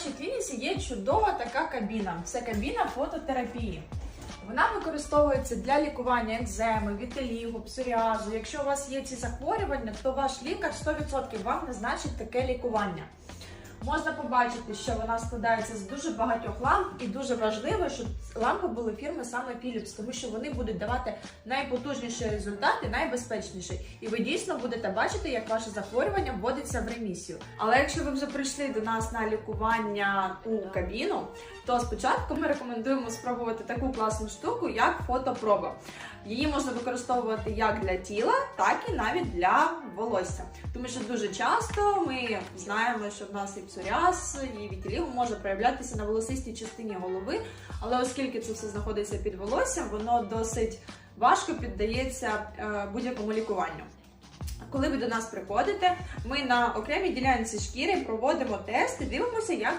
нашій клініці є чудова така кабіна. Це кабіна фототерапії. Вона використовується для лікування екземи, вітилігу, псоріазу. Якщо у вас є ці захворювання, то ваш лікар 100% вам назначить таке лікування. Можна побачити, що вона складається з дуже багатьох ламп, і дуже важливо, щоб лампи були фірми саме Philips, тому що вони будуть давати найпотужніші результати, найбезпечніші. І ви дійсно будете бачити, як ваше захворювання вводиться в ремісію. Але якщо ви вже прийшли до нас на лікування у кабіну, то спочатку ми рекомендуємо спробувати таку класну штуку, як фотопроба. Її можна використовувати як для тіла, так і навіть для волосся. Тому що дуже часто ми знаємо, що в нас і псоріаз, і вітіліго може проявлятися на волосистій частині голови, але оскільки це все знаходиться під волоссям, воно досить важко піддається е, будь-якому лікуванню. Коли ви до нас приходите, ми на окремій ділянці шкіри проводимо тест і дивимося, як